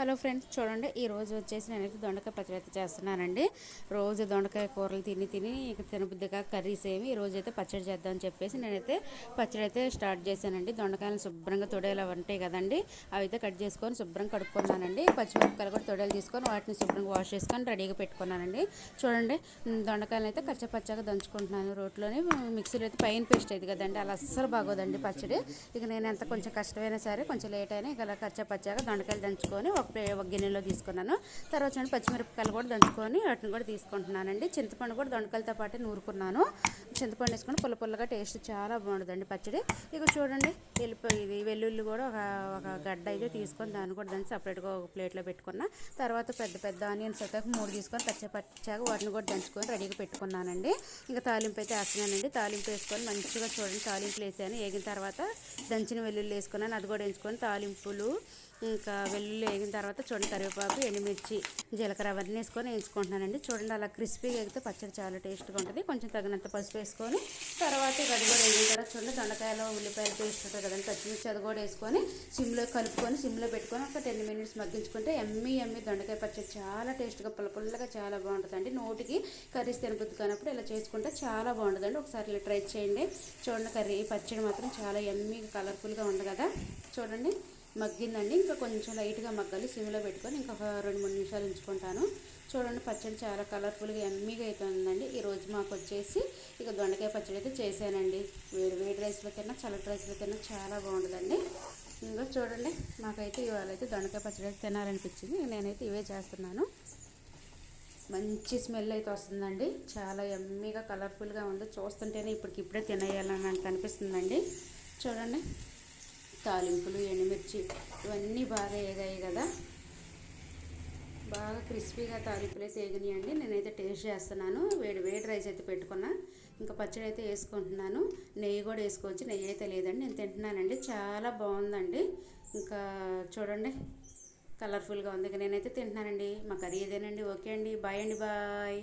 Hello friends చూడండి ఈ రోజు వచ్చేసి నేనైతే దొండకాయ పచ్చడి అయితే చేస్తున్నానండి. రోజు దొండకాయ కూరలు తిని తిని ఇక తినబుద్దిగా కర్రీస్ ఏమి ఈ రోజు అయితే పచ్చడి చేద్దామని చెప్పేసి నేనైతే పచ్చడి అయితే స్టార్ట్ చేశానండి. దొండకాయలను శుభ్రంగా తొడేలు ఉంటాయి కదండి. అవి అయితే కట్ చేసుకొని శుభ్రంగా కడుక్కున్నానండి. పచ్చిమిరపకాయలు కూడా తొడేలు తీసుకొని వాటిని శుభ్రంగా వాష్ చేసుకొని రెడీగా పెట్టుకున్నానండి. చూడండి ఉమ్, దొండకాయలు అయితే కచ్చపచ్చగా దంచుకుంటున్నాను. రోట్లోనే మిక్సీలో అయితే పైన పేస్ట్ అయింది కదండి. అలా అస్సలు బాగోదండి పచ్చడి. ఇక నేను ఎంత కొంచెం కష్టమైనా సరే కొంచెం లేట్ అయినా ఇక అలా కచ్చపచ్చగా దొండకాయలు దంచుకొని ఒక ఒక గిన్నెలో తీసుకున్నాను. తర్వాత చూడండి పచ్చిమిరపకాయలు కూడా దంచుకొని వాటిని కూడా తీసుకుంటున్నానండి. చింతపండు కూడా దొండకాయలతో పాటు నూరుకున్నాను. చింతపండు వేసుకొని పుల్ల పుల్లగా టేస్ట్ చాలా బాగుంటుందండి పచ్చడి. ఇక చూడండి వెళ్ళిపోయి ఇది వెల్లుల్లి కూడా ఒక ఒక గడ్డ అయితే తీసుకొని దాన్ని కూడా దాన్ని సపరేట్గా ఒక ప్లేట్లో పెట్టుకున్నా. తర్వాత పెద్ద పెద్ద ఆనియన్స్ అయితే మూడు తీసుకొని పచ్చ పచ్చగా వాటిని కూడా దంచుకొని రెడీగా పెట్టుకున్నానండి. ఇంకా తాలింపు అయితే వేస్తున్నానండి. తాలింపు వేసుకొని మంచిగా చూడండి తాలింపులు వేసాను. వేగిన తర్వాత దంచిన వెల్లుల్లి వేసుకున్నాను. అది కూడా వేసుకొని తాలింపులు ఇంకా వెల్లుల్లి వేగిన తర్వాత చూడండి కరివేపాకు ఎండుమిర్చి జీలకర్ర అవన్నీ వేసుకొని వేయించుకుంటున్నానండి. చూడండి అలా క్రిస్పీగా ఎగితే పచ్చడి చాలా టేస్ట్గా ఉంటుంది. కొంచెం తగినంత పసుపు వేసుకొని తర్వాత ఇక కూడా వేగిన తర్వాత చూడండి దొండకాయలు ఉల్లిపాయలు పేస్ట్ ఉంటుంది కదండి పచ్చిమిర్చి అది కూడా వేసుకొని సిమ్లో కలుపుకొని సిమ్లో పెట్టుకొని ఒక టెన్ మినిట్స్ మగ్గించుకుంటే ఎమ్మి ఎమ్మి దొండకాయ పచ్చడి చాలా టేస్ట్గా పుల్లపుల్లగా చాలా బాగుంటుందండి. నోటికి కర్రీస్ తినబుద్ది కానప్పుడు ఇలా చేసుకుంటే చాలా బాగుంటుందండి. ఒకసారి ఇలా ట్రై చేయండి. చూడండి కర్రీ పచ్చడి మాత్రం చాలా ఎమ్మి కలర్ఫుల్గా ఉంది కదా. చూడండి. మగ్గిందండి. ఇంకా కొంచెం లైట్గా మగ్గాలి. సిమ్లో పెట్టుకొని ఇంకొక రెండు మూడు నిమిషాలు ఉంచుకుంటాను. చూడండి పచ్చడి చాలా కలర్ఫుల్గా ఎమ్మీగా అవుతుందండి ఈరోజు మాకు వచ్చేసి ఇక దొండకాయ పచ్చడి అయితే చేశానండి. వేడి వేడి రైస్లో తిన్నా చల్లటి రైస్లో తిన్నా చాలా బాగుంటుందండి. ఇంకా చూడండి మాకైతే ఇవాళ అయితే దొండకాయ పచ్చడి అయితే తినాలనిపించింది. నేనైతే ఇవే చేస్తున్నాను. మంచి స్మెల్ అయితే వస్తుందండి. చాలా ఎమ్మీగా కలర్ఫుల్గా ఉంది. చూస్తుంటేనే ఇప్పటికి ఇప్పుడే తినేయాలని నాకు అనిపిస్తుందండి. చూడండి. తాలింపులు ఎండుమిర్చి ఇవన్నీ బాగా ఏగాయి కదా. బాగా క్రిస్పీగా తాలింపులు అయితే నేనైతే టేస్ట్ చేస్తున్నాను. వేడి వేడి రైస్ అయితే పెట్టుకున్నా. ఇంకా పచ్చడి అయితే వేసుకుంటున్నాను. నెయ్యి కూడా వేసుకోవచ్చు. నెయ్యి అయితే లేదండి. నేను తింటున్నానండి. చాలా బాగుందండి. ఇంకా చూడండి. కలర్ఫుల్గా ఉంది. ఇక నేనైతే తింటున్నానండి. మా కర్రీ ఏదేనండి ఓకే అండి. బాయ్ అండి. బాయ్.